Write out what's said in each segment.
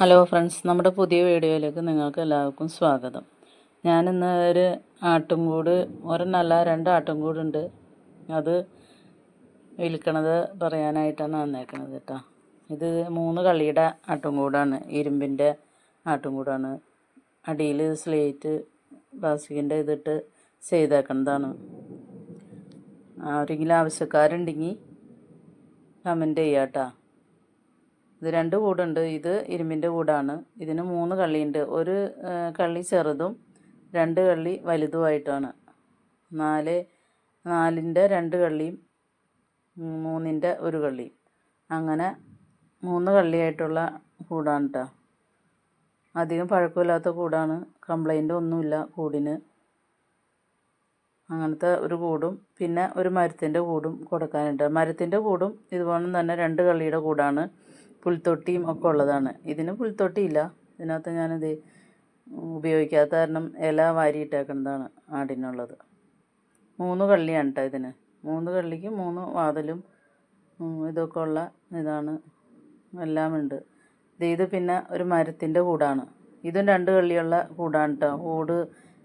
Hello friends നമ്മുടെ പുതിയ വീഡിയോയിലേക്ക് നിങ്ങൾക്ക് എല്ലാവർക്കും സ്വാഗതം. ഞാനിന്ന് ഒരു ആട്ടുംകൂട് ഒരെണ്ണല്ല രണ്ട് ആട്ടുംകൂടുണ്ട്. അത് വിൽക്കണത് പറയാനായിട്ടാണ് വന്നേക്കണത് കേട്ടോ. ഇത് മൂന്ന് കള്ളിയുടെ ആട്ടുംകൂടാണ് ഇരുമ്പിന്റെ ആട്ടുംകൂടാണ്. അടിയിൽ സ്ലേറ്റ് പ്ലാസ്റ്റിക്കിന്റെ ഇതിട്ട് ചെയ്തേക്കുന്നതാണ് ആരെങ്കിലും ആവശ്യക്കാരുണ്ടെങ്കിൽ കമന്റ് ചെയ്യാം കേട്ടോ. ഇത് രണ്ട് കൂടുണ്ട്. ഇത് ഇരുമ്പിന്റെ കൂടാണ്. ഇതിന് മൂന്ന് കള്ളിയുണ്ട്. ഒരു കള്ളി ചെറുതും രണ്ട് കള്ളി വലുതുമായിട്ടാണ്. നാല് നാലിന്റെ രണ്ട് കള്ളിയും മൂന്നിന്റെ ഒരു കള്ളിയും. അങ്ങനെ മൂന്ന് കള്ളിയായിട്ടുള്ള കൂടാണ് കേട്ടോ അധികം പഴക്കമില്ലാത്ത കൂടാണ്. കംപ്ലൈന്റ് ഒന്നുമില്ല കൂടിന്. അങ്ങനത്തെ ഒരു കൂടും. പിന്നെ ഒരു മരത്തിന്റെ കൂടും കൊടുക്കാനുണ്ട്. മരത്തിന്റെ കൂടും ഇതുപോലെ തന്നെ രണ്ട് കള്ളിയുടെ കൂടാണ്. പുൽത്തൊട്ടിയും ഒക്കെ ഉള്ളതാണ്. ഇതിന് പുൽത്തൊട്ടിയില്ല ഇതിനകത്ത് ഞാനിത് ഉപയോഗിക്കാത്ത കാരണം ഇല വാരിയിട്ടേക്കുന്നതാണ് ആടിനുള്ളത്. മൂന്ന് കള്ളിയാണ് കേട്ടോ ഇതിന്. മൂന്ന് കള്ളിക്ക് മൂന്ന് വാതിലും ഇതൊക്കെ ഉള്ള ഇതാണ്. എല്ലാം ഉണ്ട് ഇത് ഇത് പിന്നെ ഒരു മരത്തിന്റെ കൂടാണ്. ഇതും രണ്ട് കള്ളിയുള്ള കൂടാണ് കേട്ടോ ഓട്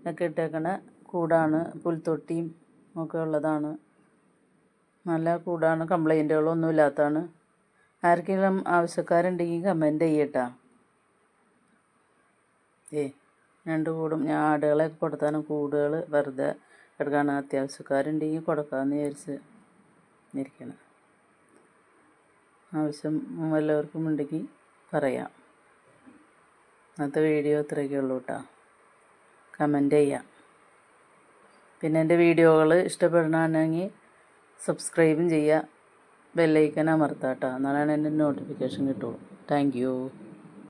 ഒക്കെ ഇട്ടേക്കണ കൂടാണ്. പുൽത്തൊട്ടിയും ഒക്കെ ഉള്ളതാണ്. നല്ല കൂടാണ്. കംപ്ലൈന്റുകളൊന്നും ഇല്ലാത്തതാണ്. ആർക്കെങ്കിലും ആവശ്യക്കാരുണ്ടെങ്കിൽ കമന്റ് ചെയ്യട്ടാ. ഏ രണ്ട് കൂടും. ഞാൻ ആടുകളെ കൊടുത്താണ് കൂടുകൾ വെറുതെ എടുക്കാണ്. അത്യാവശ്യക്കാരുണ്ടെങ്കിൽ കൊടുക്കാമെന്ന് വിചാരിച്ച് ഇരിക്കണം. ആവശ്യം എല്ലാവർക്കും ഉണ്ടെങ്കിൽ പറയാം. ഇന്നത്തെ വീഡിയോ ഇത്രയൊക്കെ ഉള്ളൂ കേട്ടോ കമന്റ് ചെയ്യാം. പിന്നെ എന്റെ വീഡിയോകൾ ഇഷ്ടപ്പെടണമെങ്കിൽ സബ്സ്ക്രൈബും ചെയ്യുക ബെല്ലൈക്കൻ അമർത്താം എന്നാലാണ് എന്റെ നോട്ടിഫിക്കേഷൻ കിട്ടുള്ളൂ. താങ്ക്